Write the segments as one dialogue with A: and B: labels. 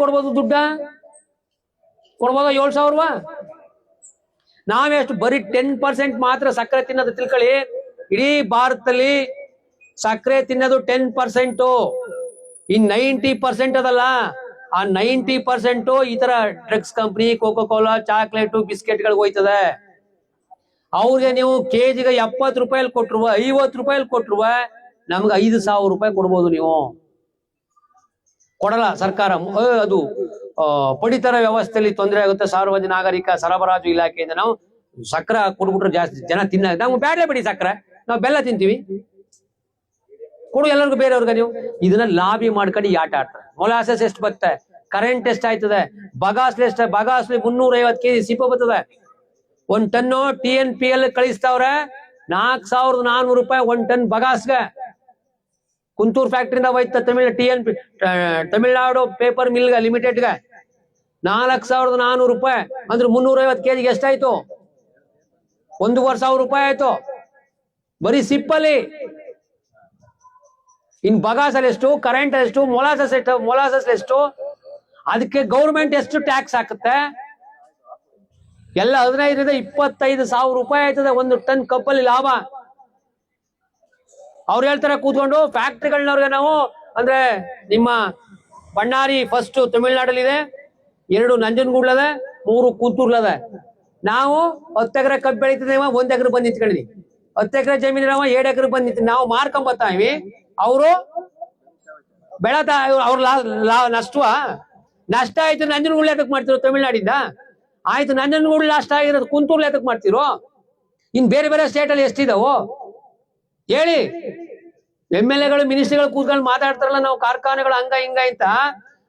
A: ಕೊಡ್ಬೋದು ದುಡ್ಡ? ಕೊಡ್ಬೋದ ಏಳು ಸಾವಿರವಾ? ನಾವೆಷ್ಟು ಬರೀ ಟೆನ್ ಪರ್ಸೆಂಟ್ ಮಾತ್ರ ಸಕ್ಕರೆ ತಿನ್ನೋದು ತಿಳ್ಕೊಳ್ಳಿ. ಇಡೀ ಭಾರತದಲ್ಲಿ ಸಕ್ಕರೆ ತಿನ್ನೋದು ಟೆನ್ ಪರ್ಸೆಂಟು ಇನ್ ನೈಂಟಿ ಪರ್ಸೆಂಟ್ ಅದಲ್ಲ. ಆ ನೈಂಟಿ ಪರ್ಸೆಂಟು ಈ ತರ drugs company Coca Cola chocolate ಬಿಸ್ಕೆಟ್ಗಳಿಗೆ ಹೋಯ್ತದೆ. ಅವ್ರಿಗೆ ನೀವು ಕೆಜಿಗೆ ಎಪ್ಪತ್ತು ರೂಪಾಯಲ್ಲಿ ಕೊಟ್ರುವ, ಐವತ್ತು ರೂಪಾಯಲ್ಲಿ ಕೊಟ್ರುವ, ನಮ್ಗೆ ಐದು ಸಾವಿರ ರೂಪಾಯಿ ಕೊಡ್ಬೋದು ನೀವು. ಕೊಡಲ್ಲ ಸರ್ಕಾರ. ಅದು ಪಡಿತರ ವ್ಯವಸ್ಥೆಯಲ್ಲಿ ತೊಂದರೆ ಆಗುತ್ತೆ. ಸಾರ್ವಜನಿಕ ನಾಗರಿಕ ಸರಬರಾಜು ಇಲಾಖೆಯಿಂದ ನಾವು ಸಕ್ಕರೆ ಕೊಡ್ಬಿಟ್ರೆ ಜಾಸ್ತಿ ಜನ ತಿನ್ನ ನಾವು ಬ್ಯಾಡ್ಲೆ ಬಿಡಿ ಸಕ್ಕರೆ. ನಾವು ಬೆಲ್ಲ ತಿಂತೀವಿ. ಕೊಡು ಎಲ್ಲರಿಗೂ ಬೇರೆಯವ್ರಿಗೆ ನೀವು. ಇದನ್ನ ಲಾಬಿ ಮಾಡ್ಕೊಂಡು ಆಟ ಆಡ್ತಾರೆ. ಮೊಲಾಸಸ್ ಎಷ್ಟು ಬತ್ತೆ? ಕರೆಂಟ್ ಎಷ್ಟು ಆಯ್ತದೆ? ಬಗಾಸ್ಲಿ ಎಷ್ಟು? ಬಗಾಸ್ಲಿ ಮುನ್ನೂರ ಐವತ್ತು ಕೆಜಿ ಸಿಪ ಬರ್ತದೆ ಒಂದ್ ton T N P L ಕಳಿಸ್ತಾವ್ರೆ. ನಾಲ್ಕ್ ಸಾವಿರದ ನಾನೂರು ರೂಪಾಯಿ ಒಂದ್ ಟನ್ ಬಗಾಸ್ಗೆ. ಕುಂತೂರ್ ಫ್ಯಾಕ್ಟ್ರಿಯಿಂದ ಹೋಯ್ತ Tamil T N P Tamil Nadu paper ಮಿಲ್ಗೆ ಲಿಮಿಟೆಡ್ಗೆ ನಾಲ್ಕ್ ಸಾವಿರದ ನಾನೂರು ರೂಪಾಯಿ. ಅಂದ್ರೆ ಮುನ್ನೂರ ಐವತ್ತು ಕೆಜಿಗೆ ಎಷ್ಟಾಯ್ತು? ಒಂದೂವರೆ ಸಾವಿರ ರೂಪಾಯಿ ಆಯ್ತು. ಬರೀ ಸಿಪ್ಪಲ್ಲಿ. ಇನ್ ಬಗಾಸಲ್ಲಿ ಎಷ್ಟು? ಕರೆಂಟ್ ಎಷ್ಟು? ಮೊಲಾಸಸ್ ಎಷ್ಟು? ಮೊಲಾಸಸ್ ಎಷ್ಟು? ಅದಕ್ಕೆ ಗೌರ್ಮೆಂಟ್ ಎಷ್ಟು ಟ್ಯಾಕ್ಸ್ ಹಾಕುತ್ತೆ? ಎಲ್ಲ ಹದಿನೈದರಿಂದ ಇಪ್ಪತ್ತೈದು ಸಾವಿರ ರೂಪಾಯಿ ಆಯ್ತದೆ. ಒಂದು ಟನ್ ಕಪ್ಪಲ್ಲಿ ಲಾಭ. ಅವ್ರು ಹೇಳ್ತಾರೆ ಕೂತ್ಕೊಂಡು ಫ್ಯಾಕ್ಟ್ರಿಗಳನ್ನವ್ರಿಗೆ ನಾವು, ಅಂದ್ರೆ ನಿಮ್ಮ ಬಣ್ಣಾರಿ ಫಸ್ಟ್ ತಮಿಳ್ನಾಡಲ್ಲಿದೆ, ಎರಡು ನಂಜನಗೂಡ್ಲದೆ ಮೂರು ಕೂತೂರ್ಲದೆ. ನಾವು ಹತ್ತು ಎಕರೆ ಕಬ್ಬು ಬೆಳೀತಿದ್ದೇವ ಒಂದ್ ಎಕರೆ ಬಂದು ನಿಂತ್ಕೊಂಡಿದ್ವಿ. ಹತ್ತು ಎಕರೆ ಜಮೀನಿರವ ಏಳು ಎಕರೆ ಬಂದು ನಿಂತ ನಾವು ಮಾರ್ಕೊಂಬತ್ತಾವಿ ಅವರು ಬೆಳತ ಅವ್ರ ನಷ್ಟವ? ನಷ್ಟ ಆಯ್ತು ನಂಜನಗೂಡ್ಲ ಎದಕ್ ಮಾಡ್ತಿರೋ ತಮಿಳ್ನಾಡಿಂದ? ಆಯ್ತು ನಂಜನಗೂಡ್ಲ ನಷ್ಟ ಆಗಿರೋದು ಕುಂತೂರ್ಲ ಎದಕ್ ಮಾಡ್ತಿರೋ? ಇನ್ ಬೇರೆ ಬೇರೆ ಸ್ಟೇಟ್ ಅಲ್ಲಿ ಎಷ್ಟಿದಾವು? ಹೇಳಿ. ಎಂ ಎಲ್ ಎಗಳು, ಮಿನಿಸ್ಟ್ರಿಗಳು ಕೂತ್ಕೊಂಡು ಮಾತಾಡ್ತಾರಲ್ಲ, ನಾವು ಕಾರ್ಖಾನೆಗಳು ಹಂಗ, ಹಿಂಗ ಅಂತ.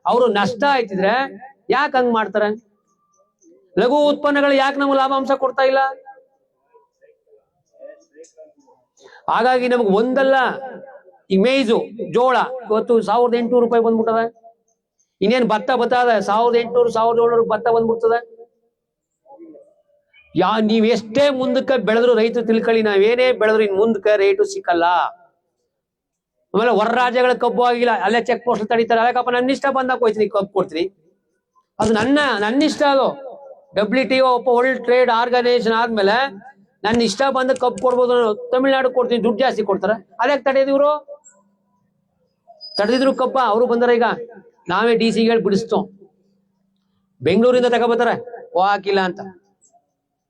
A: ಅವರು ನಷ್ಟ ಆಯ್ತಿದ್ರೆ ಯಾಕೆ ಹಂಗ್ ಮಾಡ್ತಾರೆ? ಲಘು ಉತ್ಪನ್ನಗಳು ಯಾಕೆ ನಮ್ಗೆ ಲಾಭಾಂಶ ಕೊಡ್ತಾ ಇಲ್ಲ? ಹಾಗಾಗಿ ನಮ್ಗೆ ಒಂದಲ್ಲ ಈ ಜೋಳ. ಇವತ್ತು ಸಾವಿರದ ಎಂಟುನೂರು ರೂಪಾಯಿ ಬಂದ್ಬಿಟ್ಟದ. ಇನ್ನೇನ್ ಭತ್ತ ಬತ್ತದ ಸಾವಿರದ ಎಂಟುನೂರು, ಸಾವಿರದ ಏಳ್ನೂರು ಭತ್ತ ಬಂದ್ಬಿಡ್ತದೆ. ಯಾ ನೀವೆಷ್ಟೇ ಮುಂದಕ್ಕೆ ಬೆಳೆದ್ರು ರೈತರು ತಿಳ್ಕೊಳ್ಳಿ ನಾವೇನೇ ಬೆಳೆದ್ರು ಇನ್ ಮುಂದಕ್ಕೆ ರೇಟು ಸಿಕ್ಕಲ್ಲ. ಆಮೇಲೆ ಹೊರ ರಾಜ್ಯಗಳ ಕಬ್ಬು ಆಗಿಲ್ಲ, ಅಲ್ಲೇ ಚೆಕ್ ಪೋಸ್ಟ್ ತಡೀತಾರೆ. ಅದಕ್ಕಪ್ಪ ನನ್ನ ಇಷ್ಟ ಬಂದಾಗ ಹೋಯ್ತೀನಿ ಕಬ್ಬು ಕೊಡ್ತೀನಿ. ಅದು ನನ್ನ ನನ್ನ ಇಷ್ಟ ಅದು. ಡಬ್ಲ್ಯೂ ಟಿ ಒಪ್ಪ ವರ್ಲ್ಡ್ ಟ್ರೇಡ್ ಆರ್ಗನೈಸೇಷನ್ ಆದ್ಮೇಲೆ ನನ್ನ ಇಷ್ಟ ಬಂದ ಕಬ್ಬು ಕೊಡ್ಬೋದು ತಮಿಳ್ನಾಡು ಕೊಡ್ತೀನಿ, ದುಡ್ಡು ಜಾಸ್ತಿ ಕೊಡ್ತಾರೆ. ಅದಕ್ಕೆ ತಡೆಯೋದು ಇವರು? ತಡೆದಿದ್ರು ಕಬ್ಬ ಅವರು ಬಂದಾರ ಈಗ. ನಾವೇ ಡಿ ಸಿ ಹೇಳಿ ಬಿಡಿಸ್ತೋ ಬೆಂಗಳೂರಿಂದ ತಗೋಬತ್ತಾರೆ ಓ ಅಂತ.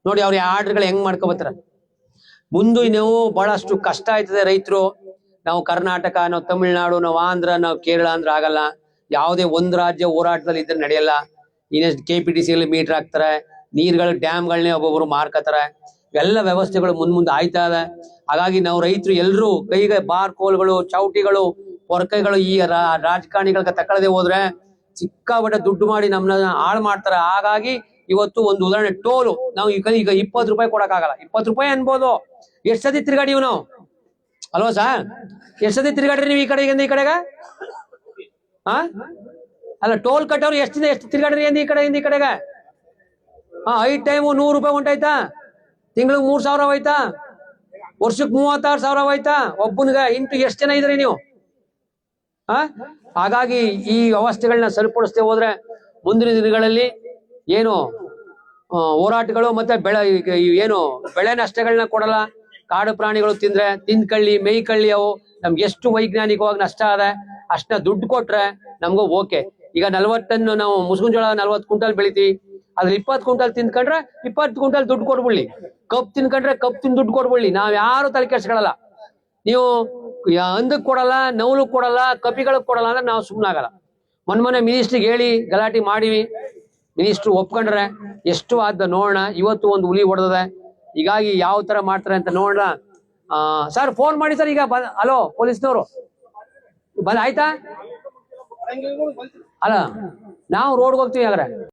A: ನೋಡಿ ಅವ್ರ ಆರ್ಡರ್ಗಳು ಹೆಂಗ್ ಮಾಡ್ಕೊಬತ್ತಾರ? ಮುಂದೆ ನಾವು ಬಹಳಷ್ಟು ಕಷ್ಟ ಆಯ್ತದೆ ರೈತರು. ನಾವು ಕರ್ನಾಟಕ, ನಾವು ತಮಿಳ್ನಾಡು, ನಾವು ಆಂಧ್ರ, ನಾವು ಕೇರಳ ಅಂದ್ರೆ ಆಗಲ್ಲ. ಯಾವುದೇ ಒಂದು ರಾಜ್ಯ ಹೋರಾಟದಲ್ಲಿ ಇದ್ರೆ ನಡೆಯಲ್ಲ. ಇನ್ನೆಷ್ಟು K P T C meter ಹಾಕ್ತಾರೆ, ನೀರ್ಗಳು, ಡ್ಯಾಮ್ಗಳನ್ನೇ ಒಬ್ಬೊಬ್ರು ಮಾರ್ಕತಾರೆ. ಎಲ್ಲ ವ್ಯವಸ್ಥೆಗಳು ಮುಂದ್ ಮುಂದೆ ಆಯ್ತಾ ಇದೆ. ಹಾಗಾಗಿ ನಾವು ರೈತರು ಎಲ್ಲರೂ ಕೈಗೆ ಬಾರ್ ಕೋಲ್ಗಳು, ಚೌಟಿಗಳು ಹೊರಕೈಗಳು ಈ ರಾಜಕಾರಣಿಗಳ ತಕೊಳ್ಳದೆ ಹೋದ್ರೆ ಸಿಕ್ಕಾಪಟ್ಟೆ ದುಡ್ಡು ಮಾಡಿ ನಮ್ಮನ್ನ ಹಾಳು ಮಾಡ್ತಾರೆ. ಹಾಗಾಗಿ ಇವತ್ತು ಒಂದು ಉದಾಹರಣೆ, ಟೋಲು. ನಾವು ಈಗ ಈಗ ಇಪ್ಪತ್ತು ರೂಪಾಯಿ ಕೊಡಕ್ಕಾಗಲ್ಲ. ಇಪ್ಪತ್ತು ರೂಪಾಯಿ ಅನ್ಬೋದು. ಎಷ್ಟು ಸತಿ ತಿರ್ಗಾಡಿವ್ ನಾವು? ಅಲ್ವಾ ಸರ್ ಎಷ್ಟ್ ಸತಿ ತಿರ್ಗಾಡ್ರಿ ನೀವು ಈ ಕಡೆಯಿಂದ ಈ ಕಡೆಗ? ಹಾ ಅಲ್ಲ, ಟೋಲ್ ಕಟ್ಟವ್ರು ಎಷ್ಟಿದೆ ಎಷ್ಟು ತಿರ್ಗಾಡ್ರಿ ಅಂದ ಈ ಕಡೆಯಿಂದ ಈ ಕಡೆಗ? ಹಾ ಐದ್ ಟೈಮು ನೂರು ರೂಪಾಯಿ ಹೊಂಟಾಯ್ತಾ ತಿಂಗಳಿಗೆ ಮೂರ್ ಸಾವಿರ ಹೋಯ್ತಾ? ವರ್ಷಕ್ಕೆ ಮೂವತ್ತಾರು ಸಾವಿರ ಹೋಯ್ತಾ? ಒಬ್ಬನಿಗೆ ಇಂಟು ಎಷ್ಟು ಜನ ಇದ್ರಿ ನೀವು? ಹಾ ಹಾಗಾಗಿ ಈ ವ್ಯವಸ್ಥೆಗಳನ್ನ ಸರಿಪಡಿಸ್ತೇ ಹೋದ್ರೆ ಮುಂದಿನ ದಿನಗಳಲ್ಲಿ ಏನು ಹೋರಾಟಗಳು ಮತ್ತೆ ಬೆಳೆ ಏನು, ಬೆಳೆ ನಷ್ಟಗಳನ್ನ ಕೊಡಲ್ಲ. ಕಾಡು ಪ್ರಾಣಿಗಳು ತಿಂದ್ರೆ ತಿನ್ಕಳ್ಳಿ, ಮೇಯ್ಕಳ್ಳಿ ಅವು. ನಮ್ಗೆ ಎಷ್ಟು ವೈಜ್ಞಾನಿಕವಾಗಿ ನಷ್ಟ ಆದ, ಅಷ್ಟನ್ನ ದುಡ್ಡು ಕೊಟ್ರೆ ನಮ್ಗೂ ಓಕೆ. ಈಗ ನಲ್ವತ್ತನ್ನು ನಾವು ಮುಸುಗುಂಜೋಳ ಜೋಳ ನಲ್ವತ್ತು ಕ್ವಿಂಟಲ್ ಬೆಳಿತೀವಿ. ಅದ್ರ ಇಪ್ಪತ್ತು ಕುಂಟಲ್ ತಿಂದ್ಕೊಂಡ್ರೆ ಇಪ್ಪತ್ತು ಕ್ವಿಂಟಲ್ ದುಡ್ಡು ಕೊಡ್ಬಿಡ್ಲಿ. ಕಪ್ ತಿನ್ಕೊಂಡ್ರೆ ಕಪ್ ತಿನ್ ದುಡ್ಡು ಕೊಡ್ಬಿಡ್ಲಿ. ನಾವ್ ಯಾರು ತಲೆ ಕೆಡ್ಸ್ಕೊಳಲ್ಲ. ನೀವು ಅಂದಕ್ ಕೊಡಲ್ಲ ನೌಲಕ್ ಕೊಡಲ್ಲ ಕಪಿಗಳಿಗೆ ಕೊಡಲ್ಲ ಅಂದ್ರೆ ನಾವು ಸುಮ್ಮನಾಗಲ್ಲ ಮೊನ್ನೆ ಮೊನ್ನೆ ಮಿನಿಸ್ಟ್ರಿಗೆ ಹೇಳಿ ಗಲಾಟೆ ಮಾಡಿವಿ. ಮಿನಿಸ್ಟ್ರು ಒಪ್ಕೊಂಡ್ರೆ ಎಷ್ಟು ಆದ ನೋಡೋಣ, ಇವತ್ತು ಒಂದು ಹುಲಿ ಹೊಡೆದದೆ. ಹೀಗಾಗಿ ಯಾವ ತರ ಮಾಡ್ತಾರೆ ಅಂತ ನೋಡೋಣ ಸರ್ ಫೋನ್ ಮಾಡಿ ಸರ್ ಈಗ ಹಲೋ, ಪೊಲೀಸ್ನವರು. ಬಂದ ಆಯ್ತಾ? ಅಲ್ಲ, ನಾವು ರೋಡ್ಗೆ ಹೋಗ್ತೀವಿ ಹಾಗಾದ್ರೆ.